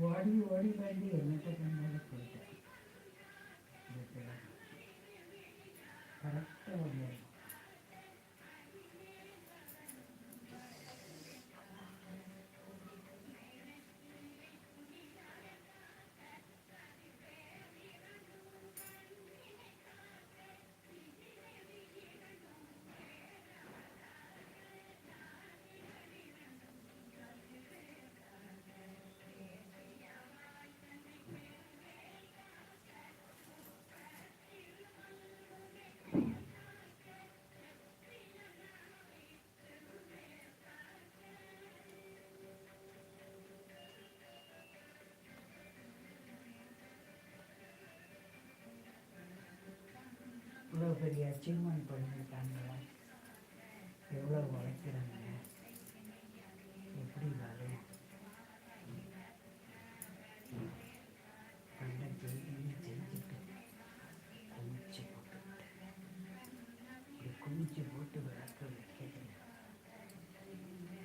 ஓடி ஓடி வந்து என்னத்தை கண்டாலும் போயிட்டேன் கரெக்டாக பெரிய அச்சீவ்மெண்ட் பண்ணியிருக்காங்களா எவ்வளோ உழைக்கிறாங்க? எப்படி வேலை பண்ண செய்தியும் செஞ்சுட்டு குமிச்சு போட்டுக்கிட்டு. இப்படி குமிச்சு போட்டு விளக்க வைக்கிறது.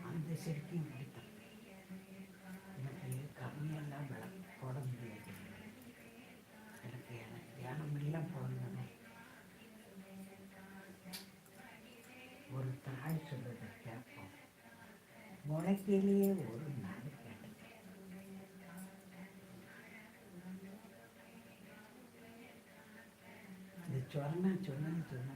அந்த செடிக்கும் தாய் சொல்றதை கேட்போம் முளைக்கையிலேயே ஒரு நாள் கேட்டேன். இது சொன்னா சொன்னா சொன்னா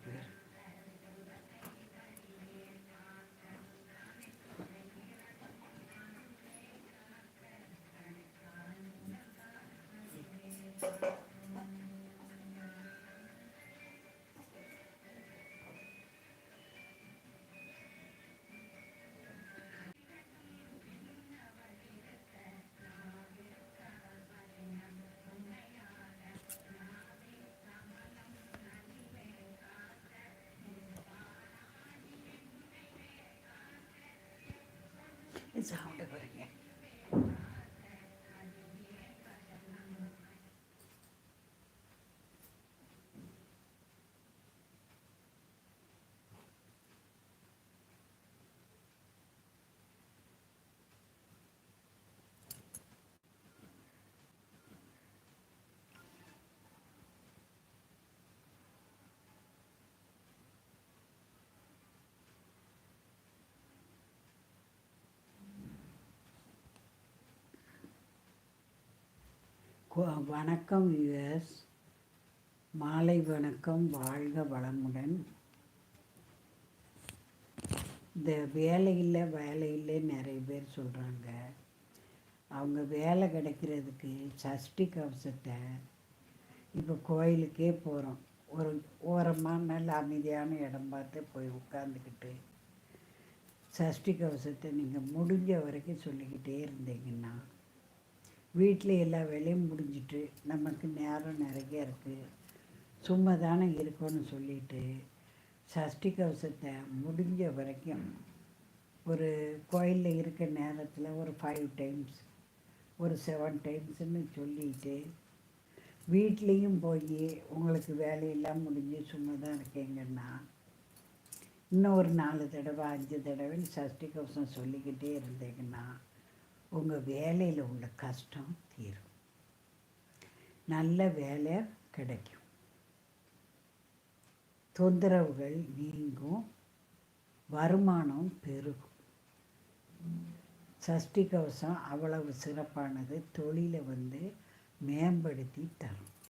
yapıyor. சாப்பிட்டு போகிறீங்க வணக்கம் யுஎஸ் மாலை வணக்கம் வாழ்க வளமுடன். இந்த வேலை இல்லை வேலை இல்லை நிறைய பேர் சொல்கிறாங்க அவங்க வேலை கிடைக்கிறதுக்கு சஷ்டி கவசத்தை இப்போ கோயிலுக்கே போகிறோம் ஒரு ஓரமாக நல்ல அமைதியான இடம் பார்த்து போய் உட்காந்துக்கிட்டு சஷ்டி கவசத்தை நீங்கள் முடிஞ்ச வரைக்கும் சொல்லிக்கிட்டே இருந்தீங்கன்னா வீட்டில் எல்லா வேலையும் முடிஞ்சிட்டு நமக்கு நேரம் நிறைய இருக்குது சும்மா தானே இருக்கோன்னு சொல்லிட்டு சஷ்டி கவசத்தை முடிஞ்ச வரைக்கும் ஒரு கோயிலில் இருக்க நேரத்தில் ஒரு ஃபைவ் டைம்ஸ் ஒரு செவன் டைம்ஸ்னு சொல்லிட்டு வீட்லேயும் போய் உங்களுக்கு வேலையெல்லாம் முடிஞ்சு சும்மா தான் இருக்கீங்கன்னா இன்னும் ஒரு நாலு தடவை அஞ்சு தடவை சஷ்டி கவசம் சொல்லிக்கிட்டே இருந்தீங்கன்னா உங்கள் வேலையில் உள்ள கஷ்டம் தீரும். நல்ல வேலை கிடைக்கும். தொந்தரவுகள் நீங்கும். வருமானம் பெருகும். சஷ்டி கவசம் அவ்வளவு சிறப்பானது. தொழிலை வந்து மேம்படுத்தி தரும்.